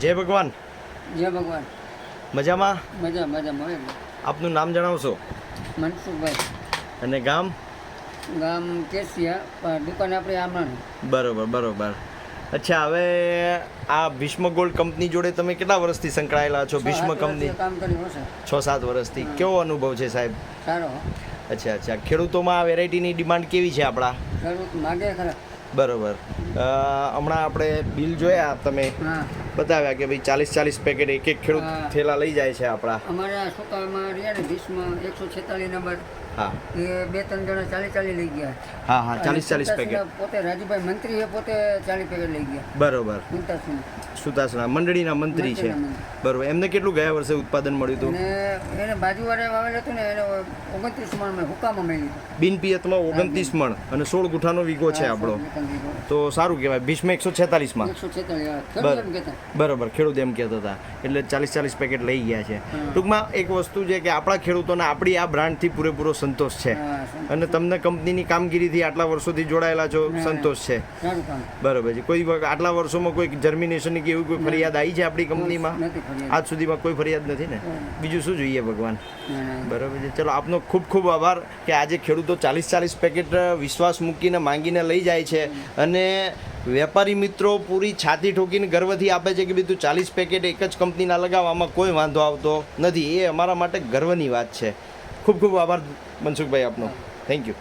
જય ભગવાન. જય ભગવાન. મજામાં? મજા મજા મળે આપનું નામ જણાવશો? મનસુખભાઈ. અને ગામ? ગામ કેસિયા દુકાન આપણે આમણાં બરોબર બરોબર. અચ્છા હવે આ ભીષ્મ ગોલ્ડ કંપની જોડે તમે કેટલા વર્ષથી સંકળાયેલા છો? ભીષ્મ કંપની? છ સાત વર્ષથી. કેવો અનુભવ છે સાહેબ? સારો અચ્છા અચ્છા. ખેડૂતોમાં આ વેરાયટીની ડિમાન્ડ કેવી છે આપણા? માગે ખરા. બરોબર. હમણાં આપણે બિલ જોયા તમે. બતાવ્યા કે ભાઈ ચાલીસ ચાલીસ પેકેટ એક એક ખેડૂત. થેલા લઈ જાય છે આપણા અમારા છોકરામાં રહ્યા ને વીસમાં એકસો છેતાલીસ નંબર હા. એ બે ત્રણ જણા ચાલી ચાલી લઈ ગયા. હા હા ચાલીસ ચાલીસ પેકેટ પોતે રાજુભાઈ મંત્રી એ પોતે ચાલીસ પેકેટ લઈ ગયા. બરોબર. સુતાસણા મંડળીના મંત્રી છે. બરોબર. એમને કેટલું ગયા વર્ષે ઉત્પાદન મળ્યું હતું? એને બાજુવાળે વાવેલું હતું ને એને ઓગણત્રીસ મણ મેં હુકામાં મેળવી બિન પિયતમાં ઓગણત્રીસ મણ. અને સોળ ગુઠાનો વીઘો છે આપણો. તો સારું કહેવાય. ભીષ્મ એકસો છેતાલીસમાં બરોબર. ખેડૂત એમ કહેતા હતા. એટલે ચાલીસ ચાલીસ પેકેટ લઈ ગયા છે. ટૂંકમાં એક વસ્તુ છે કે આપણા ખેડૂતોને આપણી આ બ્રાન્ડથી પૂરેપૂરો સંતોષ છે. અને તમને કંપનીની કામગીરીથી આટલા વર્ષોથી જોડાયેલા છો સંતોષ છે. બરોબર છે. કોઈ આટલા વર્ષોમાં કોઈ જર્મિનેશનની કે એવી કોઈ ફરિયાદ આવી છે આપણી કંપનીમાં? આજ સુધીમાં કોઈ ફરિયાદ નથી ને? બીજું શું જોઈએ ભગવાન? ના. છે. ચલો આપનો ખૂબ ખૂબ આભાર કે આજે ખેડૂતો ચાલીસ ચાલીસ પેકેટ વિશ્વાસ મૂકીને માંગીને લઈ જાય છે. અને વેપારી મિત્રો પૂરી છાતી ઠોકીને ગર્વથી આપે છે કે બીજું ચાલીસ પેકેટ એક જ કંપનીના લગાવવામાં કોઈ વાંધો આવતો નથી. એ અમારા માટે ગર્વની વાત છે. ખૂબ ખૂબ આભાર મનસુખભાઈ આપનો. Thank you